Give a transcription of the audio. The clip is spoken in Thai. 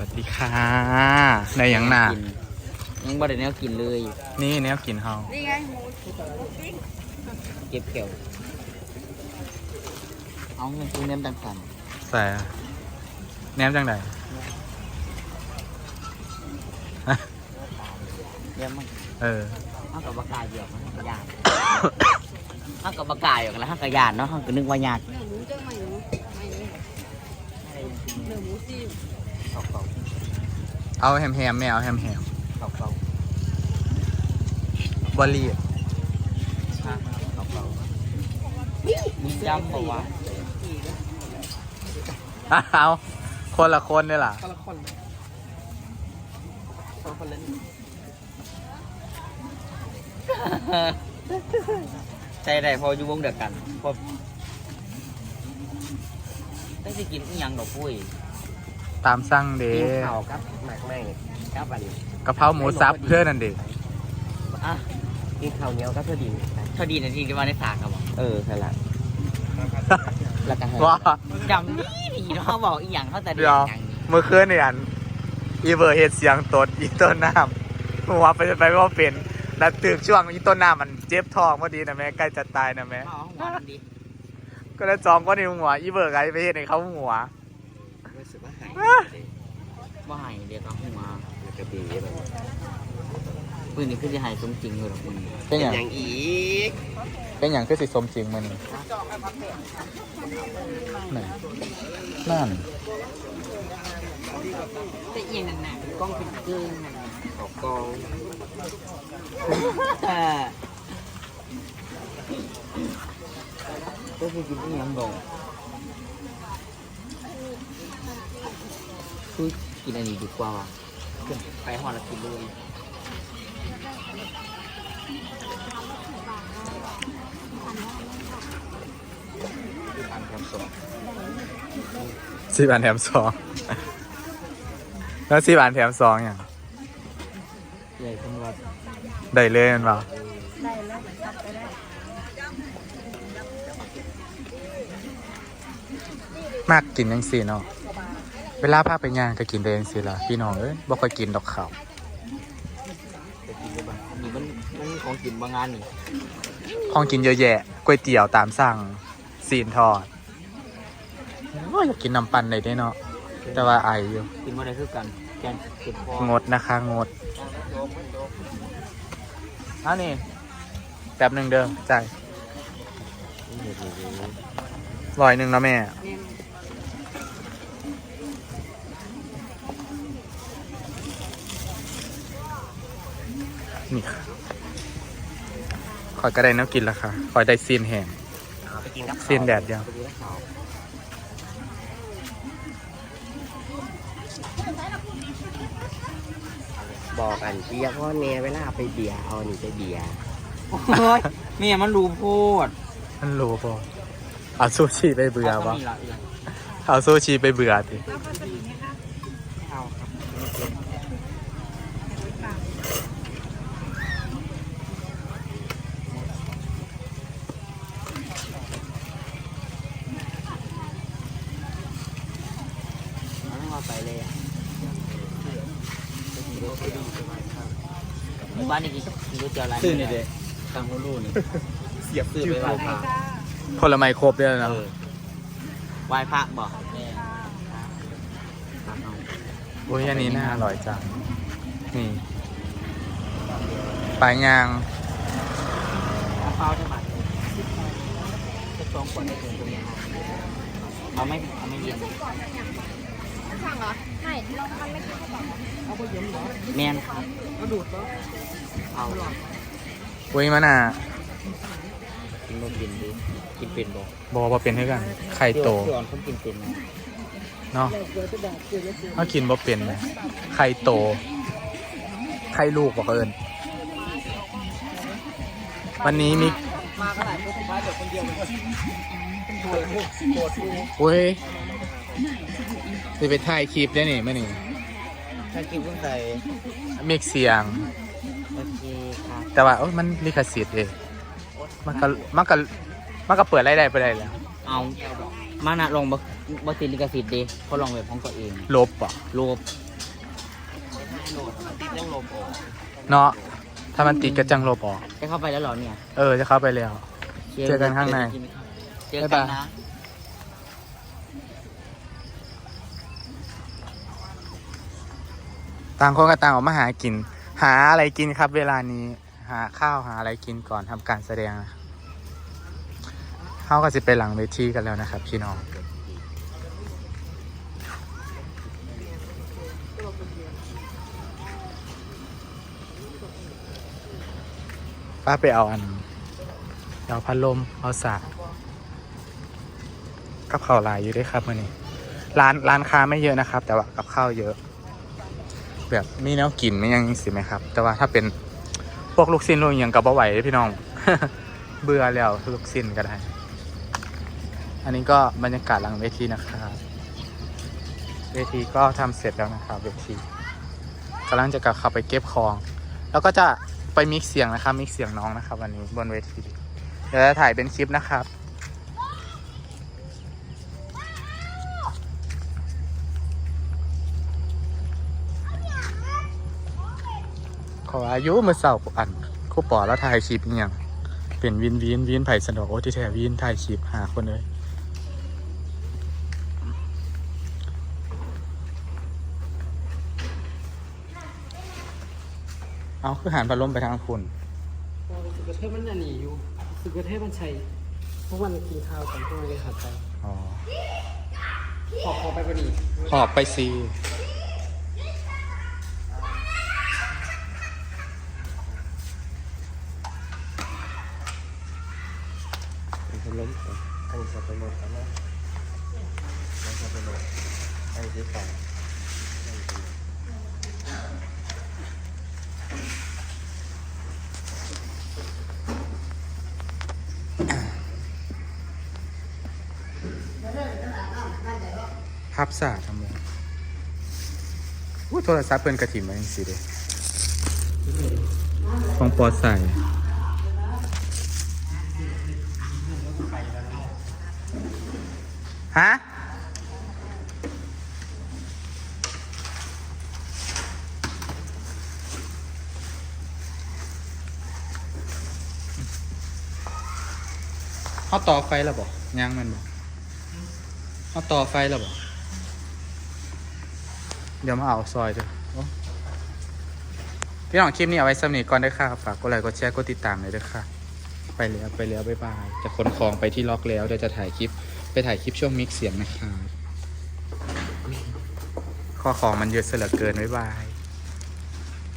วัสดีค่ะในหยังหนากิยังบ่ได้แนวกินเลย นี่แนวกินเฮานี่ไงหมูเก็บเกี่ยว เอาเงินซื้อเน้มดังสันใส่แนมจังใดเรียกมันเออห้ากับบกายเดียวมันก็ยากห้ากับบกายอยู่กันแล้วห้ากับยานเนาะห้าก็นึกว่ายากเนื้อหมูเจ้าใหม่หนูใหม่เลยเนื้อหมูซีมเก่าเก่า เอาแฮมแฮมไม่เอาแฮมแฮมเก่าเก่าบอลลี่เก่าเก่ามีจำบอกว่าเอาคนละคนเลยล่ะ คนละคนคนคนเล่นใจได้พออยู่วงเดียวกันพอได้สิกินอีหยังดอกปุ้ย ตามสั่งเด้กินข้าวครับหมากไหม้ครับอันนี้กะเพราหมูสับเพื่อนนั่นเด็อะกินข้าวเหนียวก็เพื่อดินเท่าดีนาทีที่ว่าได้ฝากครับผมเออใช่ละแล้วก็ให้ว่าจำนี่ดีเนาะเขาบอกอีหยังเขาแต่เด็เดี๋ยวอย่างนี้เมื่อคืนเนี่ยอันอีเวอร์เฮ็ดเสียงตดอีต้นน้ำหัวไปไปว่าเป็นแล้วตื่นช่วงอีต้นน้ำมันเจ็บท้องพอดีนะแม่ใกล้จะตายนะแม่ เอาหัวมันดีก็เลยจองก็ในหัวอีเวอร์ไงไปเฮ็ดให้เขาหัวรู้สึก ว่าหายว่าให้เดี๋ยวก็หัวแล้วก็ดีเลยปืนนี่คือจะให้สมจริงเลยหรอกมึงเป็นอย่างอย่างอีก เป็นอย่างคือสิสมจริงมันนั่นนั่นแต่เอียงนั่นน่ะกล้องเป็นเกินนั่นน่ะออกกองเออก็คือกินอีหยังดอก คือกินอันนี้ดีกว่าว่ะไปหอดแล้วกินเลยสี่บาทแถมสองแล้วสี่บาทแถมสองอย่างใหญ่ทั้งวัดได้เลยแมันเปล่าได้แล้วกลับไปได้มากกินยังสี่เนาะ เวลาพาไปงานก็กินได้ยังสี่ละพี่น้องเอ้ยบ่ค่อยกินดอกข้าวจะกินได้บ้างนี่มันมันมีของกินบางงานนี่ของกินเยอะแยะก๋วยเตี๋ยวตามสั่งซีนทอดโอ้ยอยากกินน้ำปั่นได้เด้เนาะแต่ว่าไออยู่กินมาได้คือกันแกนเก็บคองดนะคะงดเอานี่แป๊บหนึ่งเด้อจ่ายร้อยหนึ่งเนาะแม่เนี่ นี่ค่ะคอยก็ได้น้ำกินแล้วค่ะคอยได้ซีนแห้งเอาไปกินกับข้าวซีนแดดเดียวไปกินกับข้าวบอกอันเบียร์พ่อเนเวลาไปเบียร์เอานี่ไปเบียร์โอ้ยเมียมันรู้โพดมันรู้ปะเอาซูชิไปเบื่อปะาก็มีละเอียดเอาซูชิไปเบื่อดิเอาครับเอาต้องเอาไปเลยอะ หมู่บ้านนี้กี่กี่ก๋วยเตี๋ยวอะไรซื้อนี่เด้ทางฮูลูนี่เสียบซื้อไปไหว้พระผลไม้ครบด้วยนะไหว้พระบอกโอ้ยอันนี้น่าอร่อยจัง นี่ปลายยางเอาเปล่าได้ไหมจะตรงกว่าได้เกินตัวนี้เอาไม่เอาไม่เย็นสั่งเหรอ ไม่ลองมันไม่คิดว่าเอา ไปเย็นเหรอแมนครับก็ดูดแล้วเอาอุ้ยมันอะกินบ่กินดิกินเป็นบ่บอกว่าเป็นให้กัน ไข่โตพี่อ่อนเขากินเป็นนะเนาะเขากินบ่เป็นเลยไข่โต ไข่ลูกบอกเอิญวันนี้มีมาขนาดคนสุดท้ายแบบคนเดียวเลยโอ้ยจะไปถ่ายคลิปได้นี่ไม่นี่ ถ้ากินเพิ่งใส่มิกเสียง โอเคครับแต่ว่าโอ้ยมันลิขสิทธิ์เองมันก็มันก็มันก็เปิดรายได้ไปได้แล้วเอามานะลองบ่บ่ติดลิขสิทธิ์ดิเขาลองแบบของตัวเองลบอะโลบโหลดมันติดยังลบออกเนาะถ้ามันติดก็จังลบออกจะเข้าไปแล้วเหรอเนี่ย เออจะเข้าไปแล้ว เจอกันข้างใน เจอกันนะ ต่างคนก็ต่างออกมาหากิน หาอะไรกินครับ เวลานี้ หาข้าวหาอะไรกินก่อนทำการแสดงนะเขาก็จะไปหลังเวทีกันแล้วนะครับ พี่น้องป้าไปเอาอันเอาพัดลมเอาสากกับข้าวหลายอยู่ด้วยครับมื่อนี้ร้านร้านค้าไม่เยอะนะครับ แต่ว่ากับข้าวเยอะ แบบมีแนวกินไม่ยังสิไหมครับ แต่ว่าถ้าเป็นพวกลูกชิ้นลูกอย่างกับบ่ไหวพี่น้อง เบื่อแล้วลูกชิ้นก็ได้ อันนี้ก็บรรยากาศหลังเวทีนะครับเวทีก็ทำเสร็จแล้วนะครับเวทีกำลังจะกลับเข้าไปเก็บของ แล้วก็จะไปมิกเสียงนะครับมิกเสียงน้องนะครับ วันนี้บนเวทีเดี๋ยวจะถ่ายเป็นคลิปนะครับ ขออายุมือเสาอันคู่ปอแล้วถ่ายคลิปอหย่างเป็นวินวินวินไผ่สนอกโอ้ที่แท้วินถ่ายคลิปหาคนเลยเอาคือหันพัดลมไปทางคุณสึกกระเทพมันอันนี้อยู่สึกกระเทพมันใช่พวกมันกินข้าวกันพวกมันเลยขัดไปอ๋อขอขอไปพอดีหอบไปซี เป็นล้มอันนี้สับปะรดกันนะแล้วสับปะรดอันนี้ที่สองพับสาทำไมอู้โทรศัพท์เพิ่นกระถิ่มมาจังสิเด้ของปอใส่ ฮะเขาต่อไฟแล้วบอกย่างมันบอกเขาต่อไฟแล้วบอกเดี๋ยวมาเอาซอยเถอะโอ้พี่น้องคลิปนี้เอาไว้สำนีก่อนได้อค่ะฝากกดไลค์กดแชร์กดติดตามเลยด้วยค่ะ ไปแล้วไปแล้วบ๊ายบายจะขนของไปที่ล็อกแล้วเดี๋ยวจะถ่ายคลิป ไปถ่ายคลิปช่วงมิกซ์เสียงนะครับข้อของมันเยอะเสียเหลือเกิน บ๊ายบาย